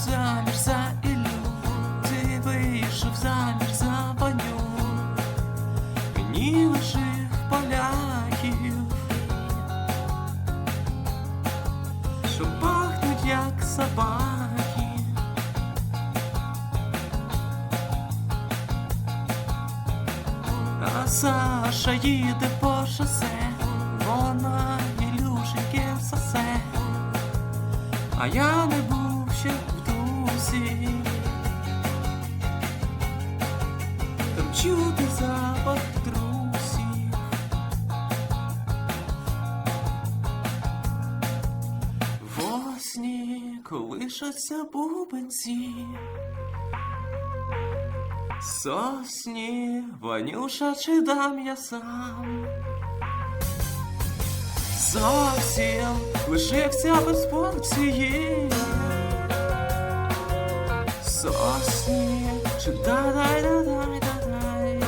заміж за Іллю, ти вийшов заміж за баню, німчих поляків, що пахнуть, як собаки. А Саша їде по шосе, вона Ілюшеньке сосе, а я не був ще в. Там чути запах трусів. Восні колишаться бубенці. Сосні, Ванюша, чи дам я сам? Зовсім лишився без порції. Сосні, чи дай дай дай дай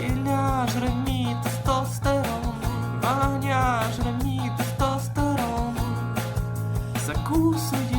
І ляж мій тестостерон, Ваня жре мій тестостерон, закусує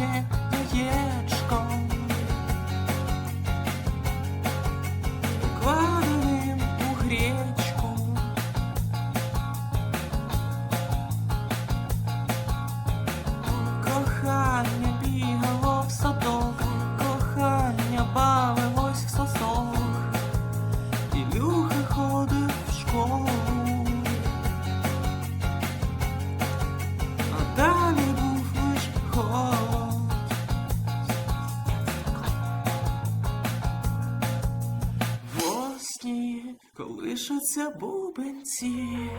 колишаться бубенці.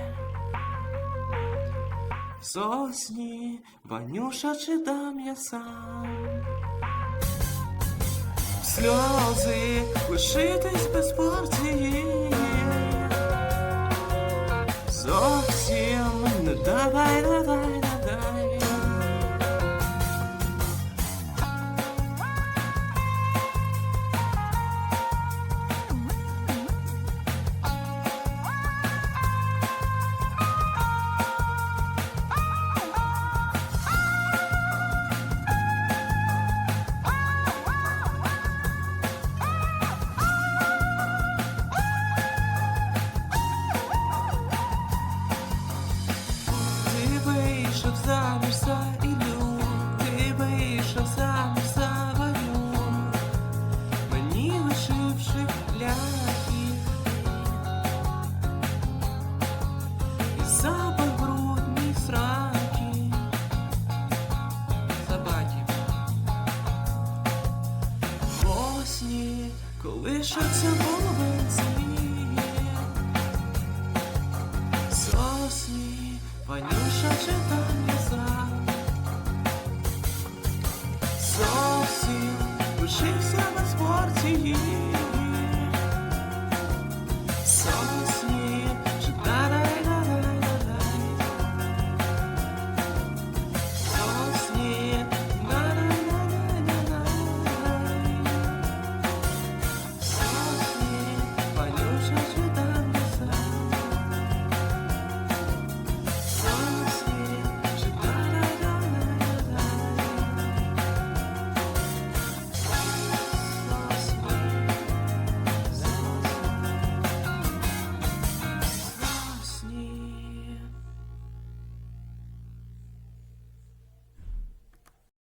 Сосні банюша чи дам я сам. Сльози лишитись без порції. колишаться голубим змієм. Сосні, панюша читання за.